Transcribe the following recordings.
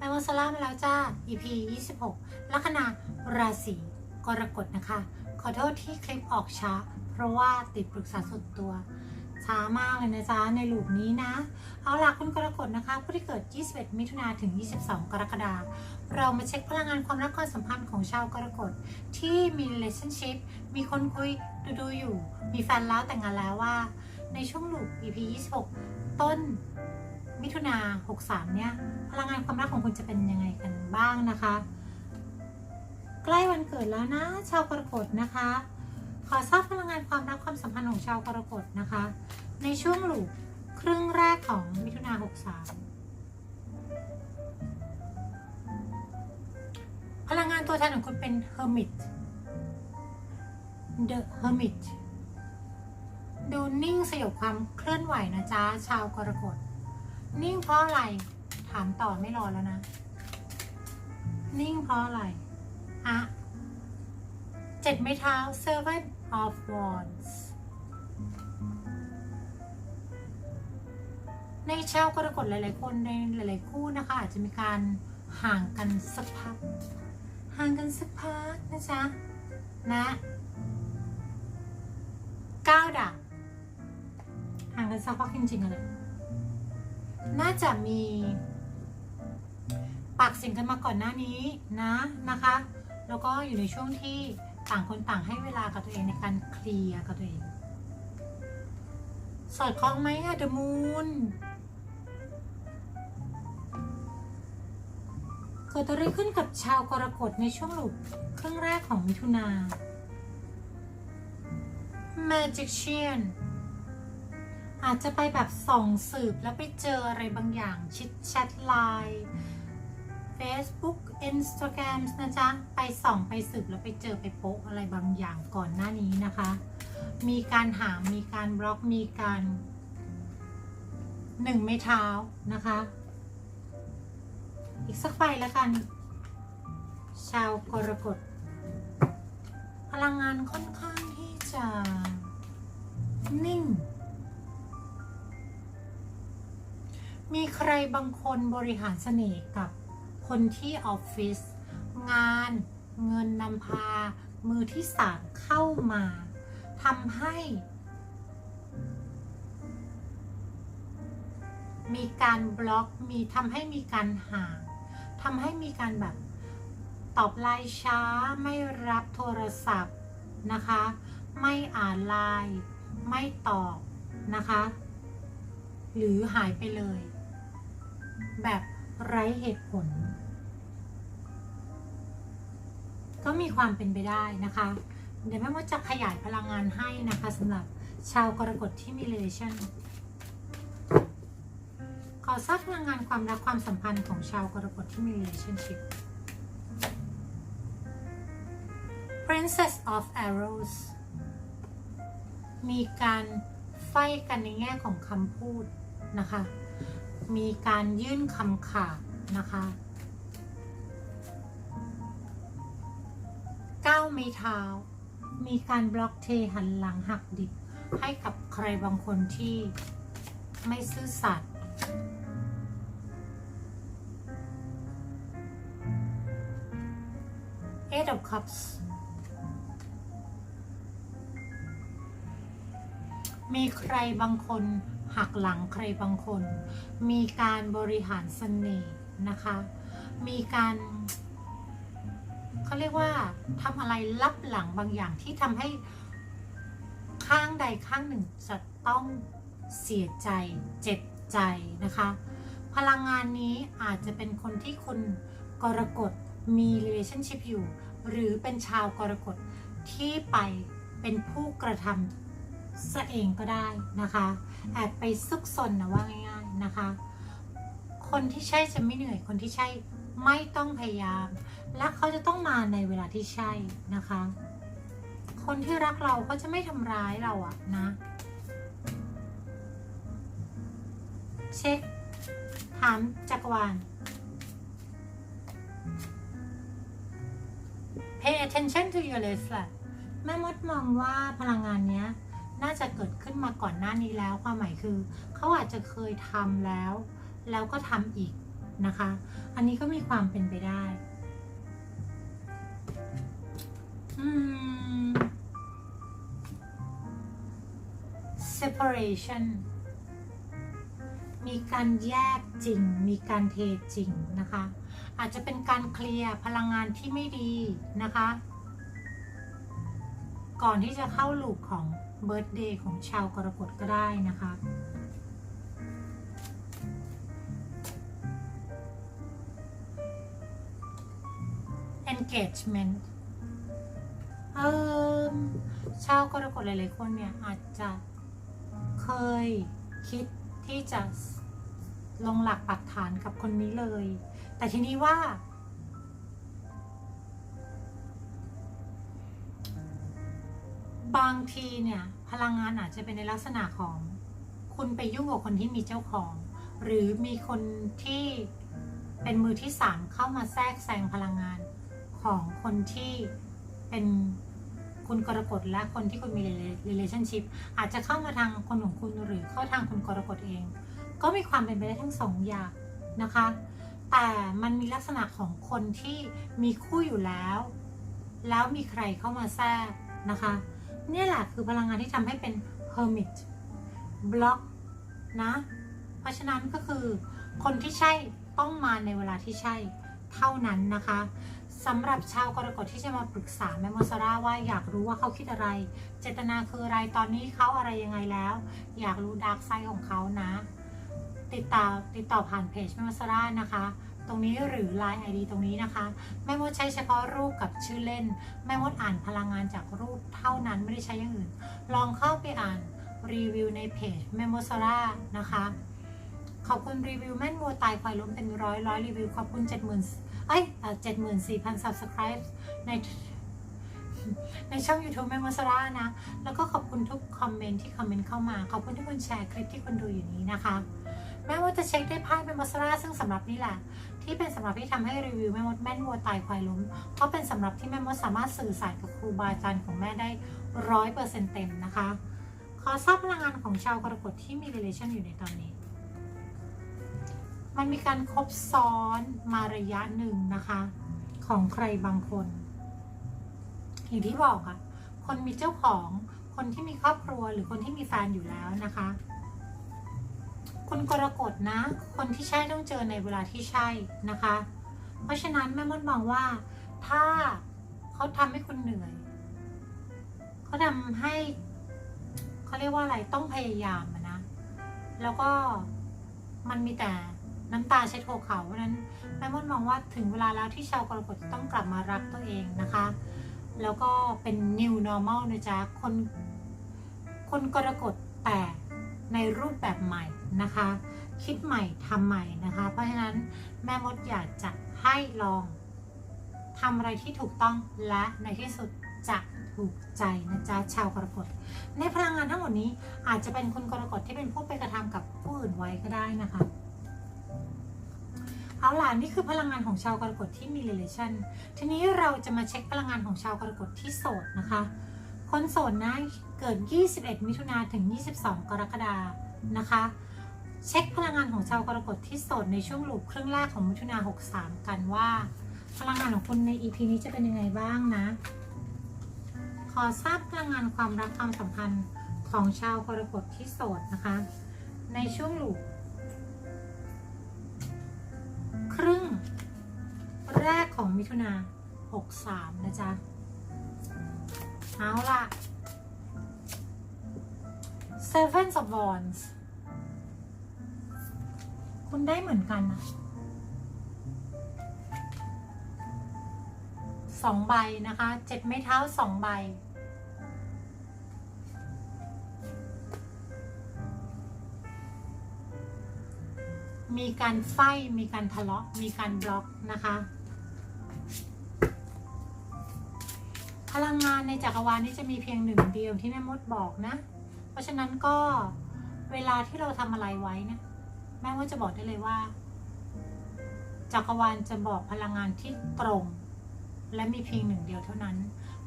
แม่มดซาร่ามาแล้วจ้า EP 26 ลัคนาราศีกรกฎนะคะ ขอโทษที่คลิปออกช้า เพราะว่าติดปรึกษาส่วนตัว ช้ามากเลยนะจ๊ะ ในลูปนี้นะ เอาล่ะคุณกรกฎนะคะ ผู้ที่เกิด 21 มิถุนาถึง 22 กรกฎาคมเรามาเช็คพลังงานความรักความสัมพันธ์ของชาวกรกฎที่มี relationship มีคนคุยดูดูๆอยู่ มีแฟนแล้วแต่งงานแล้วว่า ในช่วงลูป EP 26 ต้น มิถุนา63 เนี่ย พลังงานความรักของคุณจะเป็นยังไงกันบ้างนะคะ ใกล้วันเกิดแล้วนะ ชาวกรกฎนะคะ ขอทราบพลังงานความรักความสัมพันธ์ของชาวกรกฎนะคะ ในช่วงหลูปครึ่งแรกของมิถุนา63พลังงานตัวแทนของคุณเป็น Hermit The Hermit ดูนิ่งสยบความเคลื่อนไหวนะจ๊ะ ชาวกรกฎ นิ่งเพราะอะไร ถามต่อไม่รอแล้วนะ นิ่งเพราะอะไรอะเจ็ดไม้เท้า seven of wands ในชาวกรกฎหลาย ๆ คนในหลาย ๆ คู่นะคะ อาจจะมีการห่างกันสักพัก ห่างกันสักพักนะจ๊ะ นะก้าวดาบห่างกันสักพักจริงๆอะเลย น่าจะมีปากเสียงกันมาก่อนหน้านี้นะนะคะ แล้วก็อยู่ในช่วงที่ต่างคนต่างให้เวลากับตัวเองในการเคลียร์กับตัวเอง สอดคล้องไหมอะเดมูนเกิดอะไรขึ้นกับชาวกรกฎในช่วงหลุดครึ่งแรกของมิถุนา Magician อาจจะไปแบบส่องสืบแล้วไปเจออะไรบางอย่างชิดแชทไลน์ Facebook Instagram นะจ๊ะ ไปส่องไปสืบแล้วไปเจอไปโป๊ะอะไรบางอย่างก่อนหน้านี้นะคะ มีการหามีการบล็อกมีการหนึ่งไม่เท้านะคะ อีกสักใบแล้วกัน ชาวกรกฎพลังงานค่อนข้างที่จะนิ่ง มีใครบางคนบริหารเสน่ห์กับคนที่ออฟฟิศงานเงินนำพา มือที่สามเข้ามาทำให้ มีการบล็อกมีทำให้มีการห่างทำให้มีการแบบตอบไลน์ช้าไม่รับโทรศัพท์นะคะ ไม่อ่านไลน์ไม่ตอบนะคะ หรือหายไปเลย แบบไร้เหตุผล ก็มีความเป็นไปได้นะคะ เดี๋ยวแม่มดจะขยายพลังงานให้นะคะสำหรับชาวกรกฎที่มี relation ขอทราบพลังงานความรักความสัมพันธ์ของชาวกรกฎที่มี relationship Princess of Arrows มีการไฟกันในแง่ของคำพูดนะคะ มีการยื่นคำขาดนะคะก้าวไม่เท้า มีการบล็อกเทหันหลังหักดิบให้กับใครบางคนที่ไม่ซื่อสัตย์ Eight of Cups มีใครบางคน หักหลังใครบางคน มีการบริหารเสน่ห์นะคะ มีการเขาเรียกว่าทำอะไรลับหลังบางอย่างที่ทำให้ข้างใดข้างหนึ่งจะต้องเสียใจเจ็บใจนะคะ พลังงานนี้อาจจะเป็นคนที่คุณกรกฎมี relationship อยู่ หรือเป็นชาวกรกฎที่ไปเป็นผู้กระทำ ซะเองก็ได้นะคะแอบไปซุกซนนะว่าง่ายๆนะคะ คนที่ใช่จะไม่เหนื่อย คนที่ใช่ไม่ต้องพยายาม และเขาจะต้องมาในเวลาที่ใช่นะคะ คนที่รักเราเขาจะไม่ทำร้ายเราอะนะเช็คถามจักรวาล pay attention to your list แหละแม่มดมองว่าพลังงานเนี้ย น่าจะเกิดขึ้นมาก่อนหน้านี้แล้ว ความหมายคือ เขาอาจจะเคยทำแล้ว แล้วก็ทำอีกนะคะ อันนี้ก็มีความเป็นไปได้อ separation มีการแยกจริง มีการเทจริงนะคะ อาจจะเป็นการเคลียร์พลังงานที่ไม่ดีนะคะ ก่อนที่จะเข้าลูกของ เบิร์ d เดย์ของชาวกรกฎก็ได้นะคะ engagement เออชาวกรกฎหลายๆคนเนี่ยอาจจะเคยคิดที่จะลงหลักปักฐานกับคนนี้เลย แต่ทีนี้ว่า บางทีเนี่ยพลังงานอาจจะเป็นในลักษณะของ คุณไปยุ่งกับคนที่มีเจ้าของ หรือมีคนที่เป็นมือที่สามเข้ามาแทรกแซงพลังงานของคนที่เป็นคุณกรกฎและคนที่คุณมี relationship อาจจะเข้ามาทางคนของคุณหรือเข้าทางคุณกรกฎเอง ก็มีความเป็นไปได้ทั้งสองอย่างนะคะ แต่มันมีลักษณะของคนที่มีคู่อยู่แล้ว แล้วมีใครเข้ามาแทรกนะคะ นี่แหละคือพลังงานที่ทำให้เป็น hermit บล็อกนะ เพราะฉะนั้นก็คือ คนที่ใช่ต้องมาในเวลาที่ใช่เท่านั้นนะคะสำหรับชาวกรกฎที่จะมาปรึกษาแมมโมซาร่าว่าอยากรู้ว่าเขาคิดอะไร เจตนาคืออะไรตอนนี้เขาอะไรยังไงแล้ว อยากรู้ดาร์กไซด์ของเขานะ ติดต่อติดต่อผ่านเพจแมมโมซาร่านะคะ รงนี้หรือ Line ID ตรงนี้นะคะ แม่มดใช้เฉพาะรูปกับชื่อเล่น แม่มดอ่านพลังงานจากรูปเท่านั้นไม่ได้ใช้อย่างอื่น ลองเข้าไปอ่านรีวิวในเพจแม่มโมซาร่านะคะขอบคุณรีวิวแม่นวัวตายควายล้มเป็นร้อยร้อยรีวิว ขอบคุณเจ็ดหมื่นเอ้ยเจ็ดหมื่นสี่พัน subscribe ในในช่อง YouTube แม่มดสรานะ แล้วก็ขอบคุณทุกคอมเมนต์ที่คอมเมนต์เข้ามา ขอบคุณที่คุณแชร์คลิปที่คุณดูอยู่นี้นะคะ แม่มดจะเช็คได้ไพ่แม่มดสราซึ่งสำหรับนี่แหละ ที่เป็นสำหรับที่ทำให้รีวิวแม่มดแม่นวัวตายควายล้ม เพราะเป็นสำหรับที่แม่มดสามารถสื่อสารกับครูบาอาจารย์ของแม่ได้ร้อยเปอร์เซ็นต์เต็มนะคะ ขอทราบพลังงานของชาวกรกฎที่มี relation อยู่ในตอนนี้ มันมีการครบซ้อนมาระยะหนึ่งนะคะ ของใครบางคน อย่างที่บอกอะคนมีเจ้าของคนที่มีครอบครัวหรือคนที่มีแฟนอยู่แล้วนะคะ คุณกรกฎนะ คนที่ใช่ต้องเจอในเวลาที่ใช่นะคะ เพราะฉะนั้นแม่มดมองว่า ถ้าเขาทำให้คุณเหนื่อยเขาทำให้เขาเรียกว่าอะไรต้องพยายามนะ แล้วก็มันมีแต่น้ำตาเช็ดหัวเขาเพราะนั้นแม่มดมองว่าถึงเวลาแล้วที่ชาวกรกฎต้องกลับมารักตัวเองนะคะ แล้วก็เป็น new normal นะจ๊ะคนคนกรกฎแต่ในรูปแบบใหม่ นะคะ คิดใหม่ทำใหม่นะคะ เพราะฉะนั้นแม่มดอยากจะให้ลองทำอะไรที่ถูกต้องและในที่สุดจะถูกใจนะจ๊ะชาวกรกฎในพลังงานทั้งหมดนี้อาจจะเป็นคนกรกฎที่เป็นผู้ไปกระทำกับผู้อื่นไว้ก็ได้นะคะเอาล่ะนี่คือพลังงานของชาวกรกฎที่มี relation ทีนี้เราจะมาเช็คพลังงานของชาวกรกฎที่โสดนะคะ คนโสดนะเกิด 21 มิถุนาถึง 22 กรกฎานะคะ เช็คพลังงานของชาวกรกฎที่โสดในช่วงลูปครึ่งแรกของมิถุนา63 กันว่า พลังงานของคุณใน EP นี้จะเป็นยังไงบ้างนะ ขอทราบพลังงานความรักความสัมพันธ์ของชาวกรกฎที่โสดนะคะ ในช่วงลูปครึ่งแรกของมิถุนา63 นะจ๊ะ เอาล่ะ Seven of Wands คุณได้เหมือนกันนะสองใบนะคะ เจ็ดไม้เท้าสองใบ มีการไฟมีการทะเลาะ มีการบล็อกนะคะ พลังงานในจักรวาลนี้จะมีเพียงหนึ่งเดียวที่แม่มดบอกนะ เพราะฉะนั้นก็เวลาที่เราทำอะไรไว้นะ แม่มดจะบอกได้เลยว่าจักรวาลจะบอกพลังงานที่ตรง และมีเพียงหนึ่งเดียวเท่านั้น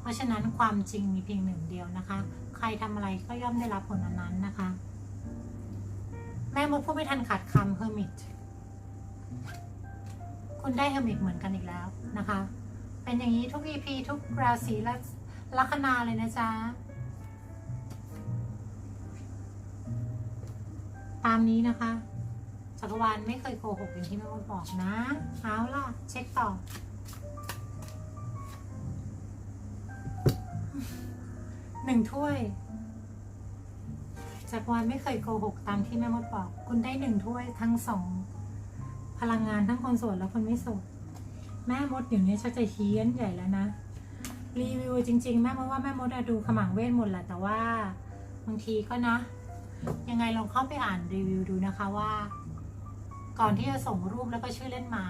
เพราะฉะนั้นความจริงมีเพียงหนึ่งเดียวนะคะ ใครทำอะไรก็ย่อมได้รับผลอนั้นนะคะ แม่มดพูดไม่ทันขาดคำ hermit คุณได้เฮอร์มิตเหมือนกันอีกแล้วนะคะ เป็นอย่างนี้ทุก EP ทุกราศีและลัคนาเลยนะจ๊ะตามนี้นะคะ จักรวาลไม่เคยโกหกอย่างที่แม่มดบอกนะ เอาล่ะ เช็คต่อ หนึ่งถ้วย จักรวาลไม่เคยโกหกตามที่แม่มดบอก คุณได้หนึ่งถ้วยทั้งสอง พลังงานทั้งคนสดและคนไม่สด แม่มดเดี๋ยวนี้ชักจะเฮี้ยนใหญ่แล้วนะ รีวิวจริง ๆ แม่มดว่าแม่มดอะดูขมังเวทหมดแหละแต่ว่าบางทีก็นะ ยังไงลองเข้าไปอ่านรีวิวดูนะคะว่า ก่อนที่จะส่งรูปแล้วก็ชื่อเล่นมา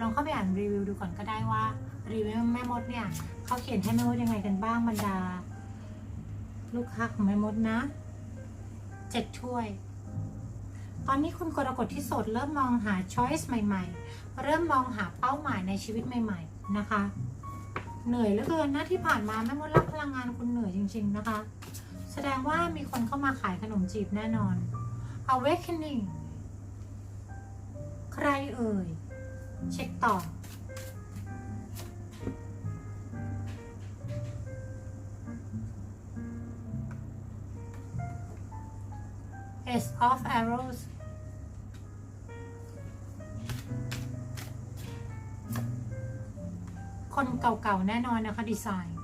ลองเข้าไปอ่านรีวิวดูก่อนก็ได้ว่ารีวิวแม่มดเนี่ยเขาเขียนให้แม่มดยังไงกันบ้างบรรดา ลูกค้าของแม่มดนะเจ็ดถ้วย ตอนนี้คุณกรกฎที่โสดเริ่มมองหาช้อยส์ใหม่ ๆ เริ่มมองหาเป้าหมายในชีวิตใหม่ ๆ นะคะ เหนื่อยเหลือเกินนะที่ผ่านมาแม่มดรับพลังงานคุณเหนื่อยจริง ๆ นะคะ แสดงว่ามีคนเข้ามาขายขนมจีบแน่นอน awakening ใครเอ่ย เช็คต่อ Ace of Arrows คนเก่าๆ แน่นอนนะคะ ดีไซน์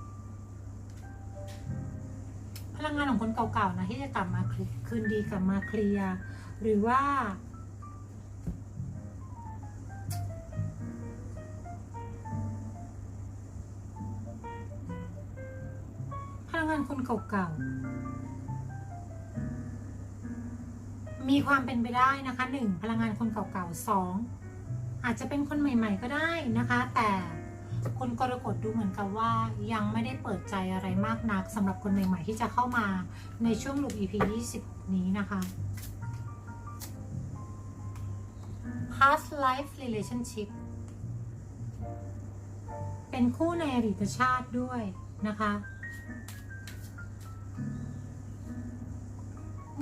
พลังงานของคนเก่าๆ นะ ที่จะกลับมาคืนคืนดีกลับมาเคลียร์ หรือว่า เก่าๆ มีความเป็นไปได้นะคะหนึ่งพลังงานคนเก่าๆสองอาจจะเป็นคนใหม่ ๆ ก็ได้นะคะ แต่คุณกรกฎดูเหมือนกับว่ายังไม่ได้เปิดใจอะไรมากนักสำหรับคนใหม่ ๆ ที่จะเข้ามาในช่วงลูก EP 20นี้นะคะ past life relationship เป็นคู่ในอดีตชาติด้วยนะคะ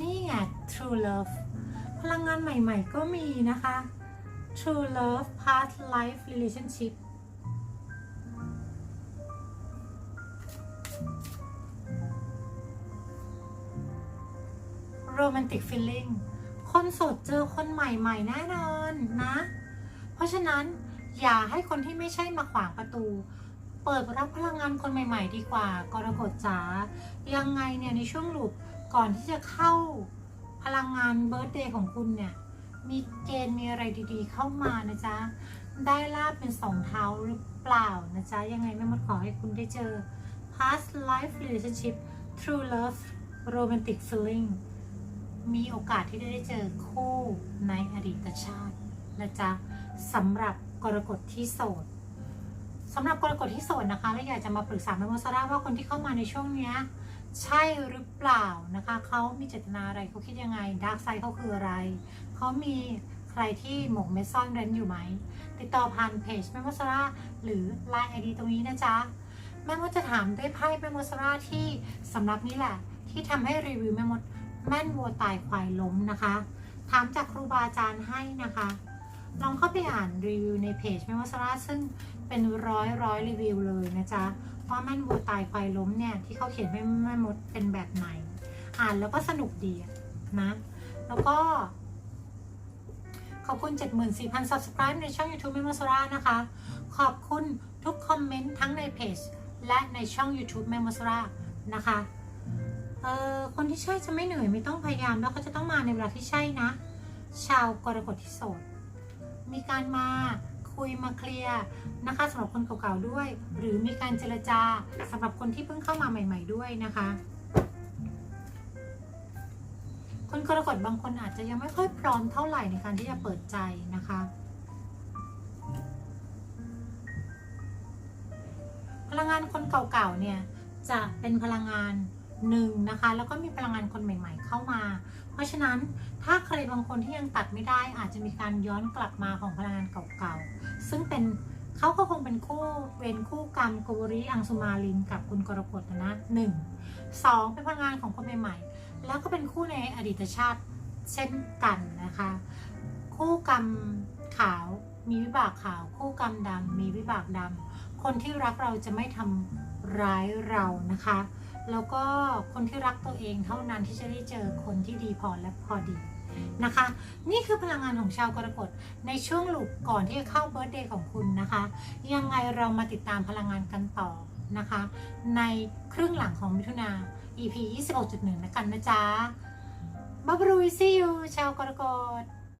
นี่ไง true love พลังงานใหม่ ๆ ก็มีนะคะ true love past life relationship romantic feeling คนโสดเจอคนใหม่ ๆ แน่นอนนะ เพราะฉะนั้นอย่าให้คนที่ไม่ใช่มาขวางประตู เปิดรับพลังงานคนใหม่ ๆ ดีกว่ากรกฎจ๋ายังไงเนี่ยในช่วงหลุด ก่อนที่จะเข้าพลังงานเบิร์ตเดย์ของคุณเนี่ย มีเกณฑ์มีอะไรดีๆ เข้ามานะจ๊ะ ได้ลาบเป็นสองเท้าหรือเปล่านะจ๊ะ ยังไงแม่มดขอให้คุณได้เจอ past life relationship true love romantic feeling มีโอกาสที่ได้เจอคู่ในอดีตชาตินะจ๊ะสำหรับกรกฎที่โสดสำหรับกรกฎที่โสดนะคะ และอยากจะมาปรึกษาแม่มดซาร่าว่าคนที่เข้ามาในช่วงเนี้ย ใช่หรือเปล่านะคะ เขามีเจตนาอะไรเขาคิดยังไงดาร์กไซด์เขาคืออะไร เขามีใครที่หมกเม็ดซ่อนเร้นอยู่ไหม ติดต่อผ่านเพจแม่มดซาร่าหรือ Line ID ตรงนี้นะจ๊ะ แม่มดจะถามด้วยไพ่แม่มดซาร่าที่สำรับนี้แหละ ที่ทำให้รีวิวแม่มดแม่นวัวตายควายล้มนะคะ ถามจากครูบาอาจารย์ให้นะคะ ลองเข้าไปอ่านรีวิวในเพจแม่มดซาร่าซึ่งเป็นร้อยร้อยรีวิวเลยนะจ๊ะ ว่าแม่นวัวตายควายล้มเนี่ยที่เขาเขียนให้แม่มดเป็นแบบไหน อ่านแล้วก็สนุกดีนะ แล้วก็ ขอบคุณ 74,000 subscribe ในช่อง YouTube แม่มดซรานะคะ ขอบคุณทุกคอมเมนต์ทั้งในเพจและในช่อง YouTube แม่มดซรานะคะเอ่อคนที่ใช่จะไม่เหนื่อยไม่ต้องพยายามแล้วเขาจะต้องมาในเวลาที่ใช่นะ ชาวกรกฎที่โสดมีการมา คุยมาเคลียร์นะคะสำหรับคนเก่าๆด้วย หรือมีการเจรจาสำหรับคนที่เพิ่งเข้ามาใหม่ ๆด้วยนะคะ คนกรกฎบางคนอาจจะยังไม่ค่อยพร้อมเท่าไหร่ในการที่จะเปิดใจนะคะพลังงานคนเก่าๆเนี่ยจะเป็นพลังงาน หนึ่งนะคะ แล้วก็มีพลังงานคนใหม่ ๆ เข้ามา เพราะฉะนั้นถ้าใครบางคนที่ยังตัดไม่ได้อาจจะมีการย้อนกลับมาของพลังงานเก่าๆ ซึ่งเป็นเขาก็คงเป็นคู่เวรคู่กรรมโกบริอังสุมาลินกับคุณกรกฎนะนะหนึ่งสองเป็นพลังงานของคนใหม่ๆ แล้วก็เป็นคู่ในอดีตชาติเช่นกันนะคะ คู่กรรมขาวมีวิบากขาว คู่กรรมดำมีวิบากดำคนที่รักเราจะไม่ทำร้ายเรานะคะ แล้วก็คนที่รักตัวเองเท่านั้นที่จะได้เจอคนที่ดีพอและพอดีนะคะ นี่คือพลังงานของชาวกรกฎในช่วงลูปก่อนที่จะเข้าเบิร์ตเดย์ของคุณนะคะ ยังไงเรามาติดตามพลังงานกันต่อนะคะ ในครึ่งหลังของมิถุนา EP 26.1นะกันนะจ๊ะบับรุยซิยูชาวกรกฎ